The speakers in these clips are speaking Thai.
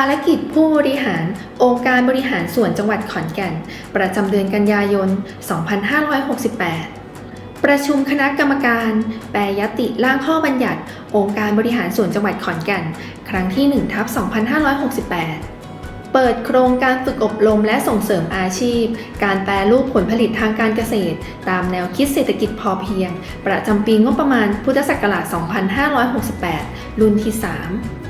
ารกิจผู้บริหาร องค์การบริหารส่วนจังหวัดขอนแก่น ประจำเดือนกันยายน 2568 ประชุมคณะกรรมการ แปรยติร่างข้อบัญญัติ องค์การบริหารส่วนจังหวัดขอนแก่น ครั้งที่1ทับ2568เปิดโครงการฝึกอบรมและส่งเสริมอาชีพ การแปรรูปผลผลิตทางการเกษตร ตามแนวคิดเศรษฐกิจพอเพียง ประจำปีงบประมาณพุทธศักราช 2568 รุ่นที่ 3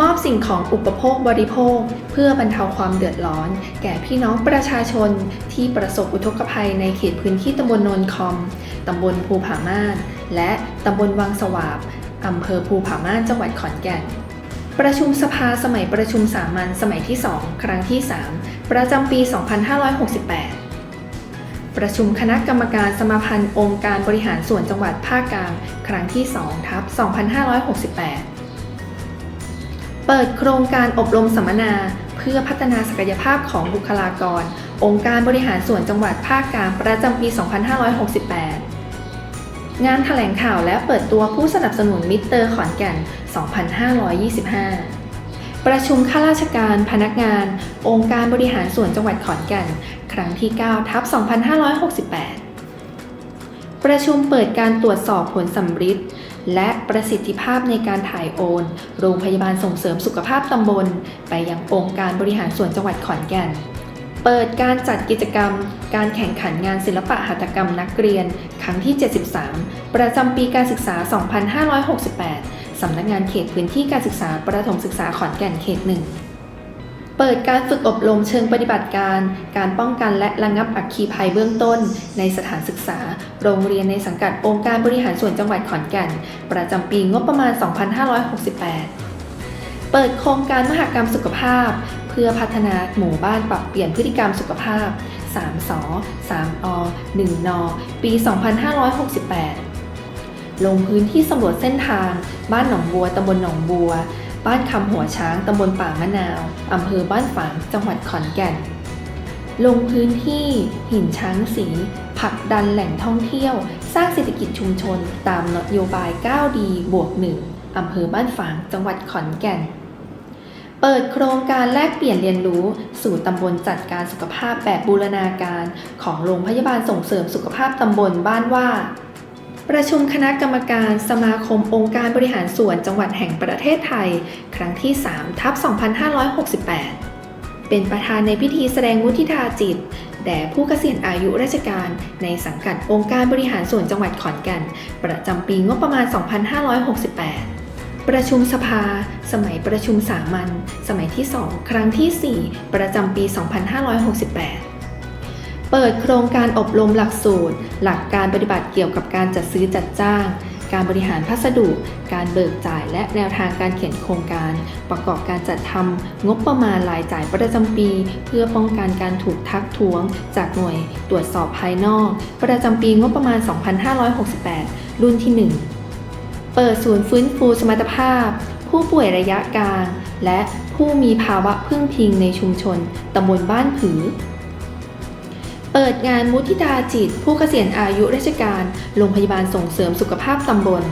มอบสิ่งของอุปโภคบริโภค เพื่อบรรเทาความเดือดร้อน แก่พี่น้องประชาชนที่ประสบอุทกภัยในเขตพื้นที่ตำบลโนนคอม ตำบลภูผาม่าน และตำบลวังสวาบอำเภอภูผาม่านจังหวัดขอนแก่น ประชุมสภาสมัยประชุมสามัญสมัยที่ 2 ครั้งที่ 3 ประจำปี 2568ประชุมคณะกรรมการสมาพันธ์องค์การบริหารส่วนจังหวัดภาคกลาง ครั้งที่2ทับ2568 เปิดโครงการอบรมสัมมนา เพื่อพัฒนาศักยภาพของบุคลากร องค์การบริหารส่วนจังหวัดภาคกลางประจำปี 2568 งานแถลงข่าวและเปิดตัวผู้สนับสนุนมิตเตอร์ขอนแก่น 2525 ประชุมข้าราชการพนักงาน องค์การบริหารส่วนจังหวัดขอนแก่น ครั้งที่ 9 ทับ 2568 ประชุมเปิดการตรวจสอบผลสัมฤทธิ์ และประสิทธิภาพในการถ่ายโอน โรงพยาบาลส่งเสริมสุขภาพตำบล ไปยังองค์การบริหารส่วนจังหวัดขอนแก่น เปิดการจัดกิจกรรม การแข่งขันงานศิลปะหัตถกรรมนักเรียน ครั้งที่ 73 ประจำปีการศึกษา 2568 สำนักงานเขตพื้นที่การศึกษาประถมศึกษาขอนแก่นเขตหนึ่ง เปิดการฝึกอบรมเชิงปฏิบัติการ การป้องกันและระงับอัคคีภัยเบื้องต้น ในสถานศึกษา โรงเรียนในสังกัดองค์การบริหารส่วนจังหวัดขอนแก่น ประจำปีงบประมาณ 2568 เปิดโครงการมหกรรมสุขภาพ เพื่อพัฒนาหมู่บ้านปรับเปลี่ยนพฤติกรรมสุขภาพ 3ส3อ1นปี 2568 ลงพื้นที่สำรวจเส้นทาง บ้านหนองบัวตำบลหนองบัว บ้านคำหัวช้างตำบลป่ามะนาวอำเภอบ้านฝางจังหวัดขอนแก่น ลงพื้นที่หินช้างสีผักดันแหล่งท่องเที่ยว สร้างเศรษฐกิจชุมชน ตามนโยบาย9ดีบวก 1อำเภอบ้านฝางจังหวัดขอนแก่น เปิดโครงการแลกเปลี่ยนเรียนรู้ สู่ตำบลจัดการสุขภาพแบบบูรณาการ ของโรงพยาบาลส่งเสริมสุขภาพตำบลบ้านว่า ประชุมคณะกรรมการสมาคมองค์การบริหารส่วนจังหวัดแห่งประเทศไทย ครั้งที่3ทับ2568 เป็นประธานในพิธีแสดงมุทิตาจิต แด่ผู้เกษียณอายุราชการ ในสังกัดองค์การบริหารส่วนจังหวัดขอนแก่น ประจำปีงบประมาณ 2568ประชุมสภา สมัยประชุมสามัญ สมัยที่ 2 ครั้งที่ 4 ประจำปี 2568 เปิดโครงการอบรมหลักสูตร หลักการปฏิบัติเกี่ยวกับการจัดซื้อจัดจ้าง การบริหารพัสดุ การเบิกจ่ายและแนวทางการเขียนโครงการ ประกอบการจัดทำงบประมาณรายจ่ายประจำปี เพื่อป้องกันการถูกทักท้วง จากหน่วยตรวจสอบภายนอก ประจำปีงบประมาณ 2568 รุ่นที่ 1 เปิดศูนย์ฟื้นฟูสมรรถภาพ ผู้ป่วยระยะกลาง และผู้มีภาวะพึ่งพิงในชุมชนตำบลบ้านผือ เปิดงานมุทิตาจิต ผู้เกษียณอายุราชการ โรงพยาบาลส่งเสริมสุขภาพตำบล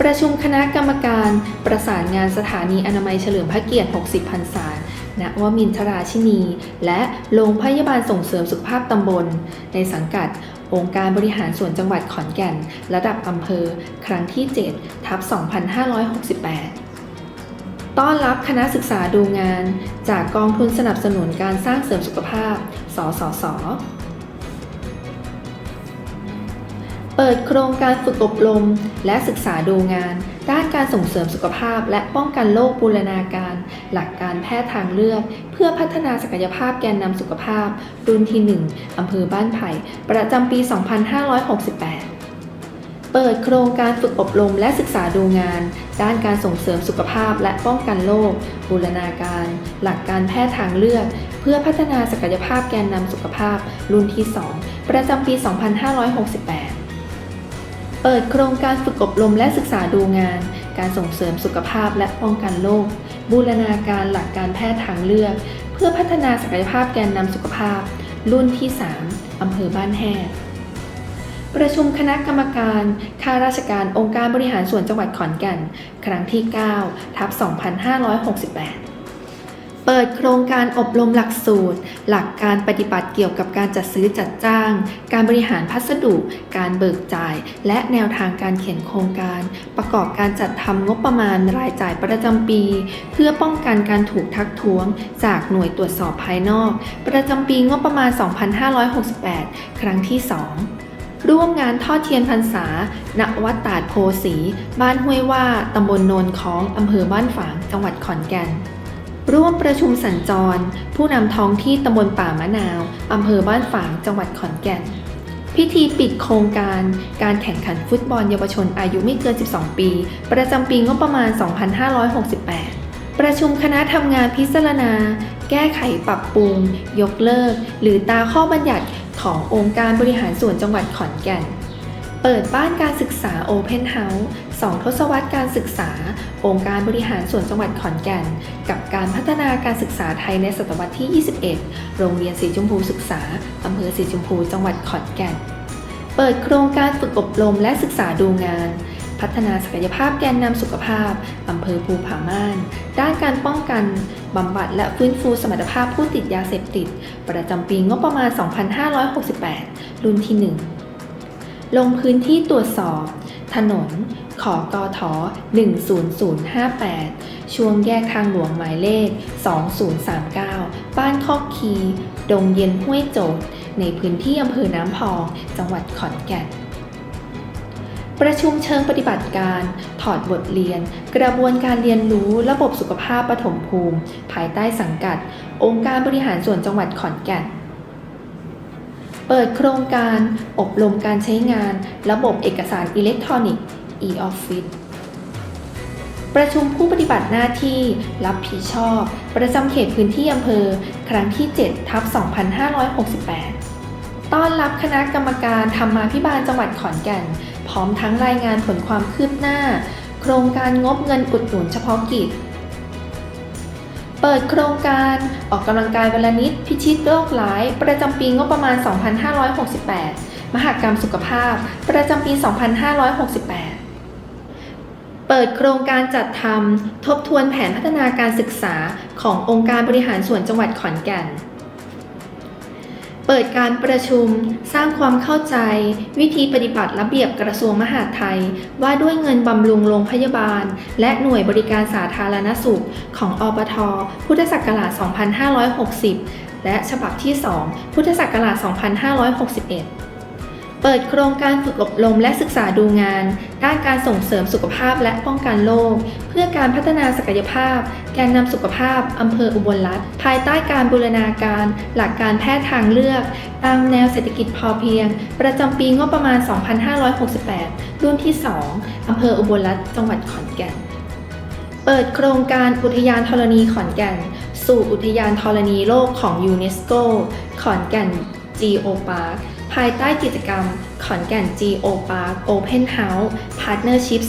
ประชุมคณะกรรมการประสานงานสถานีอนามัยเฉลิมพระเกียรติ 60 พรรษาณวมินทราชินี และโรงพยาบาลส่งเสริมสุขภาพตำบล ในสังกัด องค์การบริหารส่วนจังหวัดขอนแก่น ระดับอำเภอ ครั้งที่ 7 ทับ 2568 ต้อนรับคณะศึกษาดูงาน จากกองทุนสนับสนุนการสร้างเสริมสุขภาพ สสส เปิดโครงการฝึกอบรม และศึกษาดูงาน ด้านการส่งเสริมสุขภาพ และป้องกันโรคบูรณาการ หลักการแพทย์ทางเลือก เพื่อพัฒนาศักยภาพแกนนำสุขภาพ รุ่นที่ 1อำเภอบ้านไผ่ ประจำปี 2568 เปิดโครงการฝึกอบรมและศึกษาดูงาน ด้านการส่งเสริมสุขภาพและป้องกันโรคบูรณาการ หลักการแพทย์ทางเลือก เพื่อพัฒนาศักยภาพแกนนำสุขภาพ รุ่นที่ 2 ประจำปี 2568 เปิดโครงการฝึกอบรมและศึกษาดูงาน การส่งเสริมสุขภาพและป้องกันโรคบูรณาการหลักการแพทย์ทางเลือก เพื่อพัฒนาศักยภาพแกนนำสุขภาพ รุ่นที่ 3อำเภอบ้านแฮด ประชุมคณะกรรมการข้าราชการองค์การบริหารส่วนจังหวัดขอนแก่น ครั้งที่ 9 ทับ 2568 เปิดโครงการอบรมหลักสูตร หลักการปฏิบัติเกี่ยวกับการจัดซื้อจัดจ้าง การบริหารพัสดุ การเบิกจ่าย และแนวทางการเขียนโครงการ ประกอบการจัดทำงบประมาณรายจ่ายประจำปี เพื่อป้องกันการถูกทักท้วง จากหน่วยตรวจสอบภายนอก ประจำปีงบประมาณ 2568 ครั้งที่ 2 ร่วมงานทอดเทียนพรรษา ณ วัดตาดโพสี บ้านห้วยว่า ตำบลโนนคองอำเภอบ้านฝาง จังหวัดขอนแก่น ร่วมประชุมสัญจร ผู้นำท้องที่ตำบลป่ามะนาว อำเภอบ้านฝาง จังหวัดขอนแก่น พิธีปิดโครงการ การแข่งขันฟุตบอลเยาวชนอายุไม่เกิน 12 ปี ประจำปีงบประมาณ 2568ประชุมคณะทำงานพิจารณา แก้ไขปรับปรุง ยกเลิก หรือตาข้อบัญญัติ ขององค์การบริหารส่วนจังหวัดขอนแก่น เปิดบ้านการศึกษา Open House สองทศวรรษการศึกษา องค์การบริหารส่วนจังหวัดขอนแก่น กับการพัฒนาการศึกษาไทยในศตวรรษที่ 21 โรงเรียนสีชมพูศึกษาอำเภอสีชมพูจังหวัดขอนแก่น เปิดโครงการฝึกอบรมและศึกษาดูงาน พัฒนาศักยภาพแกนนำสุขภาพอำเภอภูผาม่าน ด้านการป้องกันบำบัดและฟื้นฟูสมรรถภาพผู้ติดยาเสพติด ประจำปีงบประมาณ 2568 รุ่นที่ 1 ลงพื้นที่ตรวจสอบ ถนน ขอกอถอ10058 ช่วงแยกทางหลวงหมายเลข 2039 บ้านคอกคี ดงเย็นห้วยโจดในพื้นที่อำเภอน้ำพอง จังหวัดขอนแก่น ประชุมเชิงปฏิบัติการ ถอดบทเรียน กระบวนการเรียนรู้ระบบสุขภาพปฐมภูมิ ภายใต้สังกัด องค์การบริหารส่วนจังหวัดขอนแก่น เปิดโครงการอบรมการใช้งาน ระบบเอกสารอิเล็กทรอนิกส์ e-office ประชุมผู้ปฏิบัติหน้าที่รับผิดชอบ ประจำเขตพื้นที่อำเภอ ครั้งที่ 7 ทับ 2568 ต้อนรับคณะกรรมการธรรมาภิบาลจังหวัดขอนแก่น พร้อมทั้งรายงานผลความคืบหน้า โครงการงบเงินอุดหนุนเฉพาะกิจ เปิดโครงการออกกำลังกายวันละนิดพิชิตโรคร้าย ประจำปีงบประมาณ 2568 มหกรรมสุขภาพ ประจำปี 2568เปิดโครงการจัดทำทบทวนแผนพัฒนาการศึกษาขององค์การบริหารส่วนจังหวัดขอนแก่น เปิดการประชุมสร้างความเข้าใจ วิธีปฏิบัติระเบียบกระทรวงมหาดไทย ว่าด้วยเงินบำรุงโรงพยาบาล และหน่วยบริการสาธารณสุขของอปท พุทธศักราช 2560 และฉบับที่ 2 พุทธศักราช 2561 เปิดโครงการฝึกอบรมและศึกษาดูงาน ด้านการส่งเสริมสุขภาพและป้องกันโรคเพื่อการพัฒนาศักยภาพ แกนนำสุขภาพอำเภออุบลรัฐภายใต้การบูรณาการ หลักการแพทย์ทางเลือก ตามแนวเศรษฐกิจพอเพียง ประจำปีงบประมาณ 2568 รุ่นที่ 2อำเภออุบลรัฐจังหวัดขอนแก่น เปิดโครงการอุทยานธรณีขอนแก่น สู่อุทยานธรณีโลกของยูเนสโกขอนแก่น Geo Park ภายใต้กิจกรรม ขอนแก่น GO Park Open House Partnership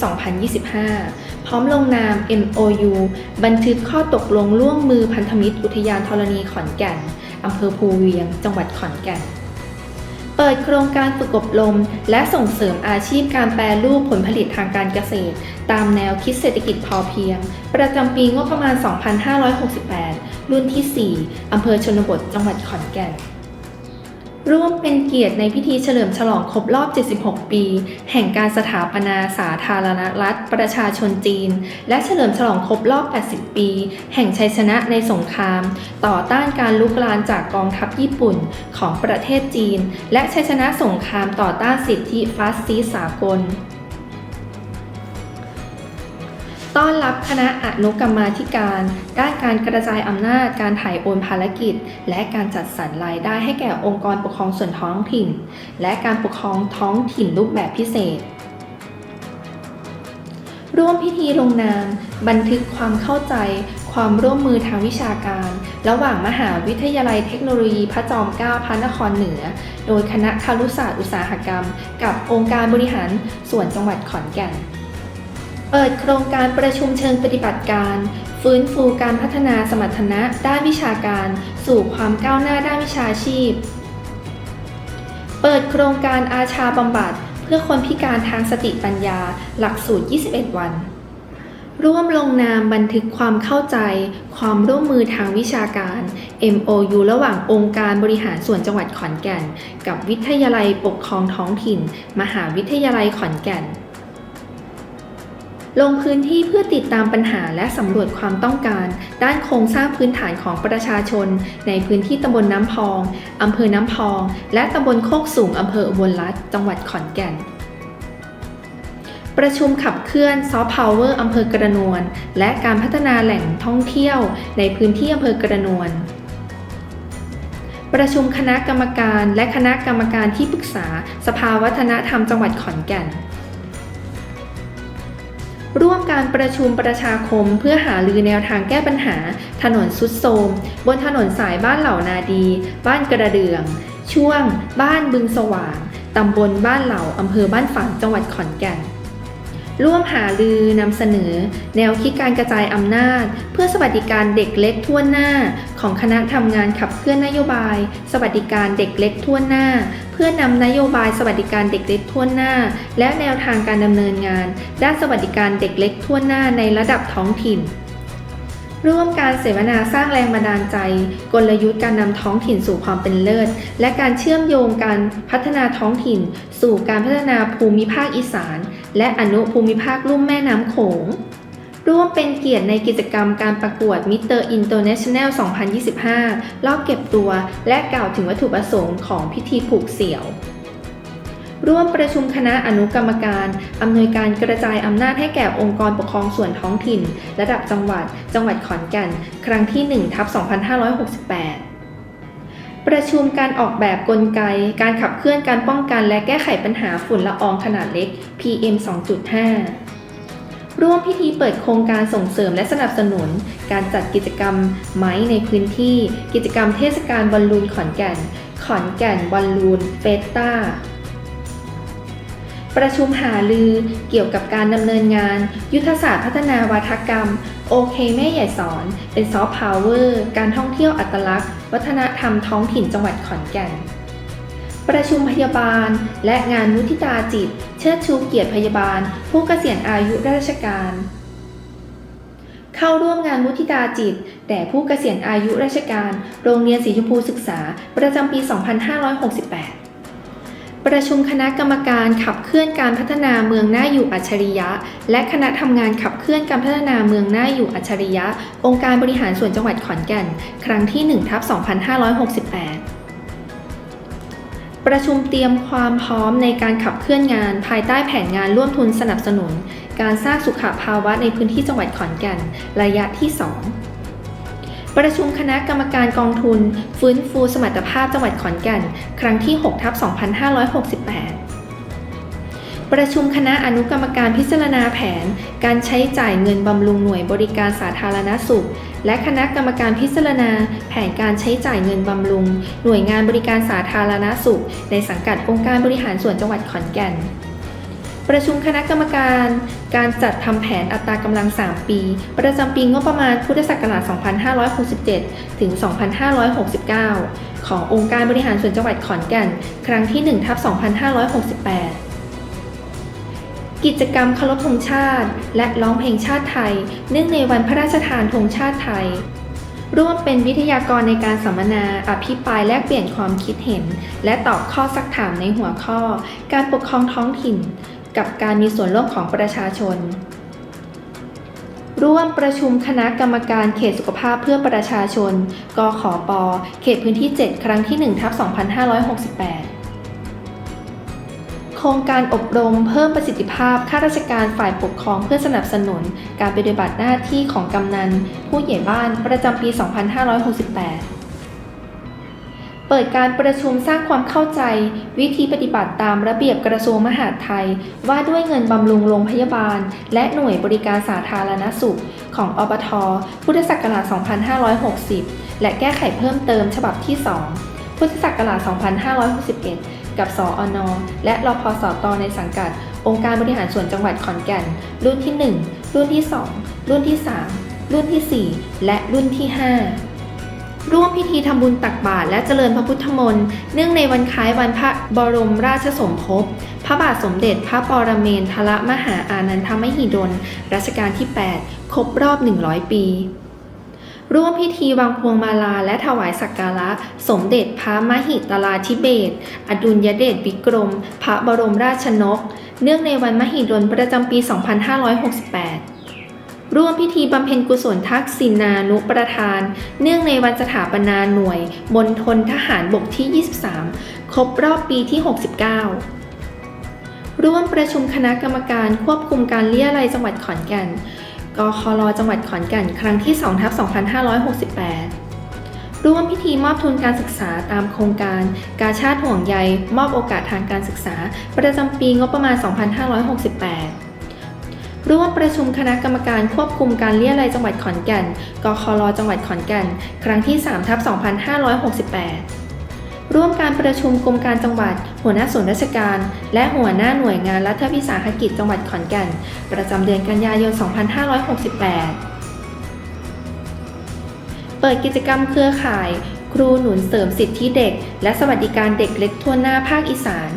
2025 พร้อมลงนาม MOU บันทึกข้อตกลงร่วมมือพันธมิตรอุทยานธรณีขอนแก่น อำเภอภูเวียง จังหวัดขอนแก่น เปิดโครงการฝึกอบรม และส่งเสริมอาชีพการแปรรูปผลผลิตทางการเกษตร ตามแนวคิดเศรษฐกิจพอเพียง ประจำปีงบประมาณ 2568 รุ่นที่ 4 อำเภอชนบท จังหวัดขอนแก่น ร่วมเป็นเกียรติในพิธีเฉลิมฉลองครบรอบ 76 ปี แห่งการสถาปนาสาธารณรัฐประชาชนจีน และเฉลิมฉลองครบรอบ 80 ปี แห่งชัยชนะในสงคราม ต่อต้านการลุกลานจากกองทัพญี่ปุ่นของประเทศจีน และชัยชนะสงครามต่อต้านสิทธิฟาสซิสต์สากล ต้อนรับคณะอนุกรรมาธิการ ด้านการกระจายอำนาจ การถ่ายโอนภารกิจ และการจัดสรรรายได้ให้แก่องค์กรปกครองส่วนท้องถิ่น และการปกครองท้องถิ่นรูปแบบพิเศษ ร่วมพิธีลงนาม บันทึกความเข้าใจ ความร่วมมือทางวิชาการ ระหว่างมหาวิทยาลัยเทคโนโลยีพระจอมเกล้าพระนครเหนือ โดยคณะคารุศาสตร์อุตสาหกรรม กับองค์การบริหารส่วนจังหวัดขอนแก่น เปิดโครงการประชุมเชิงปฏิบัติการ ฟื้นฟูการพัฒนาสมรรถนะด้านวิชาการ สู่ความก้าวหน้าด้านวิชาชีพ เปิดโครงการอาชาบำบัด เพื่อคนพิการทางสติปัญญา หลักสูตร 21 วัน ร่วมลงนามบันทึกความเข้าใจ ความร่วมมือทางวิชาการ MOU ระหว่างองค์การบริหารส่วนจังหวัดขอนแก่น กับวิทยาลัยปกครองท้องถิ่น มหาวิทยาลัยขอนแก่น ลงพื้นที่เพื่อติดตามปัญหาและสำรวจความต้องการ ด้านโครงสร้างพื้นฐานของประชาชน ในพื้นที่ตำบลน้ำพองอำเภอน้ำพอง และตำบลโคกสูงอำเภออุบลรัตน์จังหวัดขอนแก่นประชุมขับเคลื่อนซอฟต์พาวเวอร์อำเภอกระนวลและการพัฒนาแหล่งท่องเที่ยวในพื้นที่อำเภอกระนวลประชุมคณะกรรมการและคณะกรรมการที่ปรึกษา สภาวัฒนธรรมจังหวัดขอนแก่น ร่วมการประชุมประชาคมเพื่อหาลือแนวทางแก้ปัญหา ถนนสุดโทมบนถนนสายบ้านเหล่านาดี บ้านกระเดือง ช่วง บ้านบึงสว่าง ตำบลบ้านเหล่าอำเภอบ้านฝางจังหวัดขอนแก่น ร่วมหารือนำเสนอ แนวคิดการกระจายอำนาจ เพื่อสวัสดิการเด็กเล็กทั่วหน้า ของคณะทำงานขับเคลื่อนนโยบาย สวัสดิการเด็กเล็กทั่วหน้า เพื่อนำนโยบายสวัสดิการเด็กเล็กทั่วหน้า และแนวทางการดำเนินงาน ด้านสวัสดิการเด็กเล็กทั่วหน้าในระดับท้องถิ่น ร่วมการเสวนาสร้างแรงบันดาลใจ กลยุทธ์การนำท้องถิ่นสู่ความเป็นเลิศ และการเชื่อมโยงการพัฒนาท้องถิ่น สู่การพัฒนาภูมิภาคอีสาน และอนุภูมิภาคลุ่มแม่น้ำโขง ร่วมเป็นเกียรติในกิจกรรมการประกวด Mr. International 2025 รอบเก็บตัว และกล่าวถึงวัตถุประสงค์ของพิธีผูกเสี่ยว ร่วมประชุมคณะอนุกรรมการ อำนวยการกระจายอำนาจให้แก่องค์กรปกครองส่วนท้องถิ่น ระดับจังหวัด จังหวัดขอนแก่น ครั้งที่1ทับ2568ประชุมการออกแบบกลไก การขับเคลื่อนการป้องกันและแก้ไขปัญหาฝุ่นละอองขนาดเล็ก PM 2.5 ร่วมพิธีเปิดโครงการส่งเสริมและสนับสนุน การจัดกิจกรรมไม้ในพื้นที่ กิจกรรมเทศกาลบอลลูนขอนแก่น ขอนแก่นบอลลูนเฟสตา ประชุมหาลือเกี่ยวกับการดำเนินงาน ยุทธศาสตร์พัฒนาวัฒกรรม โอเคแม่ใหญ่สอน เป็นซอฟต์พาวเวอร์การท่องเที่ยวอัตลักษณ์ วัฒนธรรมท้องถิ่นจังหวัดขอนแก่น ประชุมพยาบาล และงานมุทิตาจิต เชิดชูเกียรติพยาบาล ผู้เกษียณอายุราชการเข้าร่วมงานมุทิตาจิต แต่ผู้เกษียณอายุราชการ โรงเรียนสีชมพูศึกษา ประจำปี 2568 ประชุมคณะกรรมการขับเคลื่อนการพัฒนาเมืองน่าอยู่อัจฉริยะ และคณะทำงานขับเคลื่อนการพัฒนาเมืองน่าอยู่อัจฉริยะ องค์การบริหารส่วนจังหวัดขอนแก่น ครั้งที่1ทับ2568ประชุมเตรียมความพร้อมในการขับเคลื่อนงาน ภายใต้แผนงานร่วมทุนสนับสนุน การสร้างสุขภาวะในพื้นที่จังหวัดขอนแก่น ระยะที่ 2 ประชุมคณะกรรมการกองทุน ฟื้นฟูสมรรถภาพจังหวัดขอนแก่น ครั้งที่6ทับ2568 ประชุมคณะอนุกรรมการพิจารณาแผน การใช้จ่ายเงินบำรุงหน่วยบริการสาธารณสุข และคณะกรรมการพิจารณา แผนการใช้จ่ายเงินบำรุง หน่วยงานบริการสาธารณสุข ในสังกัดองค์การบริหารส่วนจังหวัดขอนแก่น ประชุมคณะกรรมการ การจัดทำแผนอัตรากำลัง 3 ปี ประจำปีงบประมาณพุทธศักราช 2567 ถึง 2569 ขององค์การบริหารส่วนจังหวัดขอนแก่น ครั้งที่1ทับ2568กิจกรรมเคารพธงชาติ และร้องเพลงชาติไทย เนื่องในวันพระราชทานธงชาติไทย ร่วมเป็นวิทยากรในการสัมมนา อภิปรายแลกเปลี่ยนความคิดเห็น และตอบข้อซักถามในหัวข้อ การปกครองท้องถิ่น กับการมีส่วนร่วมของประชาชน ร่วมประชุมคณะกรรมการเขตสุขภาพเพื่อประชาชน กขอปเขตพื้นที่ 7 ครั้งที่1ทับ2568โครงการอบรมเพิ่มประสิทธิภาพข้าราชการฝ่ายปกครองเพื่อสนับสนุน การปฏิบัติหน้าที่ของกำนัน ผู้ใหญ่บ้านประจำปี 2568 เปิดการประชุมสร้างความเข้าใจ วิธีปฏิบัติตามระเบียบกระทรวงมหาดไทย ว่าด้วยเงินบำรุงโรงพยาบาล และหน่วยบริการสาธารณสุข ของอบทพุทธศักราช 2560 และแก้ไขเพิ่มเติมฉบับที่ 2 พุทธศักราช 2561 กับสออนและรพสตในสังกัด องค์การบริหารส่วนจังหวัดขอนแก่น รุ่นที่ 1 รุ่นที่ 2 รุ่นที่ 3 รุ่นที่ 4 และรุ่นที่ 5 ร่วมพิธีทำบุญตักบาตรและเจริญพระพุทธมนต์เนื่องในวันคล้ายวันพระบรมราชสมภพ พระบาทสมเด็จพระปรเมนทรมหาอานันทมหิดล รัชกาลที่ 8 ครบรอบ 100 ปี ร่วมพิธีวางพวงมาลาและถวายสักการะ สมเด็จพระมหิตลาธิเบศอดุลยเดชวิกรม พระบรมราชนก เนื่องในวันมหิดลประจำปี 2568 ร่วมพิธีบำเพ็ญกุศลทักษิณานุประทาน เนื่องในวันสถาปนาหน่วยมณฑลทหารบกที่ 23 ครบรอบปีที่ 69 ร่วมประชุมคณะกรรมการควบคุมการเลี้ยไรจังหวัดขอนแก่น กคลจังหวัดขอนแก่น ครั้งที่2ทับ2568ร่วมพิธีมอบทุนการศึกษาตามโครงการ กาชาติห่วงใย มอบโอกาสทางการศึกษา ประจำปีงบประมาณ 2568 ร่วมประชุมคณะกรรมการควบคุมการเลี้ยไรจังหวัดขอนแก่น กคลจังหวัดขอนแก่น ครั้งที่3ทับ2568ร่วมการประชุมกรมการจังหวัด หัวหน้าส่วนราชการ และหัวหน้าหน่วยงานรัฐวิสาหกิจจังหวัดขอนแก่น ประจำเดือนกันยายน 2568 เปิดกิจกรรมเครือข่าย ครูหนุนเสริมสิทธิเด็ก และสวัสดิการเด็กเล็กทั่วหน้าภาคอีสาน